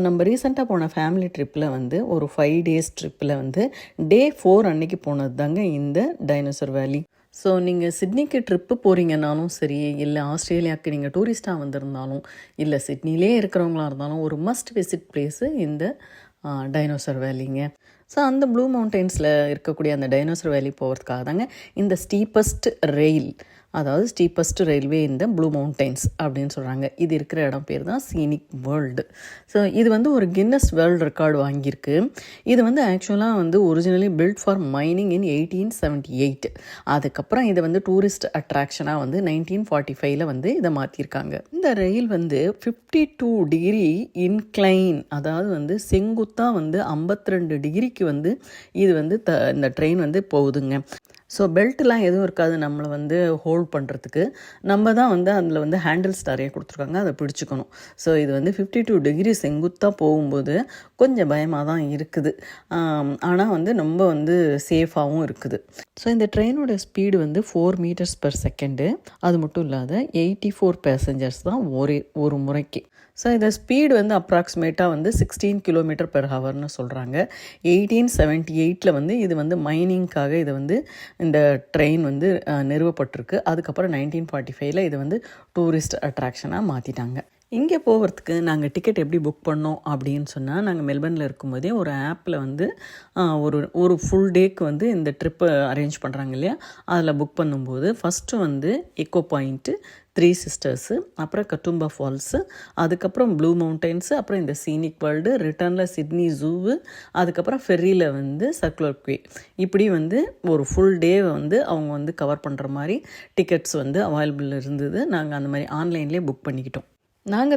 நம்ம ரீசெண்டாக போன ஃபேமிலி ட்ரிப்பில் வந்து ஒரு ஃபைவ் டேஸ் ட்ரிப்பில் வந்து டே ஃபோர் அன்னைக்கு போனது தாங்க இந்த டைனோசர் வேலி ஸோ நீங்கள் சிட்னிக்கு ட்ரிப்பு போகிறீங்கனாலும் சரி இல்லை ஆஸ்திரேலியாவுக்கு நீங்கள் டூரிஸ்ட்டாக வந்திருந்தாலும் இல்லை சிட்னிலே இருக்கிறவங்களா இருந்தாலும் ஒரு மஸ்ட் விசிட் பிளேஸு இந்த டைனோசர் வேலிங்க ஸோ அந்த ப்ளூ மவுண்டெயின்ஸில் இருக்கக்கூடிய அந்த டைனோசர் வேலி போகிறதுக்காக தாங்க இந்த ஸ்டீப்பஸ்ட் ரெயில் அதாவது ஸ்டீப்பஸ்ட் ரயில்வே இந்த ப்ளூ மவுண்டைன்ஸ் அப்படின்னு சொல்கிறாங்க இது இருக்கிற இடம் பேர் தான் சீனிக் வேர்ல்டு ஸோ இது வந்து ஒரு கின்னஸ் வேர்ல்டு ரெக்கார்டு வாங்கியிருக்கு. இது வந்து ஆக்சுவலாக வந்து originally built for mining in eighteen seventy eight அதுக்கப்புறம் இதை வந்து டூரிஸ்ட் அட்ராக்ஷனாக வந்து நைன்டீன் ஃபார்ட்டி ஃபைவ்ல வந்து இதை மாற்றிருக்காங்க இந்த ரயில் வந்து ஃபிஃப்டி டூ டிகிரி இன்க்ளைன் அதாவது வந்து செங்குத்தாக வந்து ஐம்பத்தி ரெண்டு டிகிரிக்கு வந்து இது வந்து த இந்த ட்ரெயின் வந்து போகுதுங்க. ஸோ பெல்ட்லாம் எதுவும் இருக்காது நம்மளை வந்து ஹோல்ட் பண்ணுறதுக்கு நம்ம தான் வந்து அதில் வந்து ஹேண்டில்ஸ் நிறைய கொடுத்துருக்காங்க. அதை பிடிச்சிக்கணும். ஸோ இது வந்து ஃபிஃப்டி டூ டிகிரி செங்குத்தாக போகும்போது கொஞ்சம் பயமாக தான் இருக்குது. ஆனால் வந்து ரொம்ப வந்து சேஃபாகவும் இருக்குது. ஸோ இந்த ட்ரெயினோட ஸ்பீடு வந்து ஃபோர் மீட்டர்ஸ் பெர் செகண்டு அது மட்டும் இல்லாத எயிட்டி ஃபோர் பேசஞ்சர்ஸ் தான் ஒரே ஒரு முறைக்கு. ஸோ இந்த ஸ்பீடு வந்து அப்ராக்சிமேட்டாக வந்து சிக்ஸ்டீன் கிலோமீட்டர் பெர் ஹவர்னு சொல்கிறாங்க எயிட்டீன் செவன்ட்டி எயிட்டில் வந்து இது வந்து மைனிங்க்காக இது வந்து இந்த ட்ரெயின் வந்து நிறுவப்பட்டிருக்கு. அதுக்கப்புறம் நைன்டீன் ஃபார்ட்டி ஃபைவ்ல இது வந்து டூரிஸ்ட் அட்ராக்ஷனாக மாற்றிட்டாங்க இங்கே போகிறதுக்கு நாங்கள் டிக்கெட் எப்படி புக் பண்ணோம் அப்படின்னு சொன்னால் நாங்கள் மெல்பர்னில் இருக்கும்போதே ஒரு ஆப்பில் வந்து ஒரு ஒரு ஃபுல் டேக்கு வந்து இந்த ட்ரிப்பை அரேஞ்ச் பண்ணுறாங்க இல்லையா? அதில் புக் பண்ணும்போது ஃபஸ்ட்டு வந்து எக்கோ பாயிண்ட்டு த்ரீ சிஸ்டர்ஸு அப்புறம் கட்டும்பா ஃபால்ஸு அதுக்கப்புறம் ப்ளூ மவுண்டைன்ஸு அப்புறம் இந்த சீனிக் வேர்ல்டு ரிட்டர்னில் சிட்னி ஜூவு அதுக்கப்புறம் ஃபெர்ரியில் வந்து சர்க்குலர் குவே இப்படி வந்து ஒரு ஃபுல் டே வந்து அவங்க வந்து கவர் பண்ணுற மாதிரி டிக்கெட்ஸ் வந்து அவைலபிள் இருந்தது. நாங்கள் அந்த மாதிரி ஆன்லைன்லேயே புக் பண்ணிக்கிட்டோம். நாங்கள்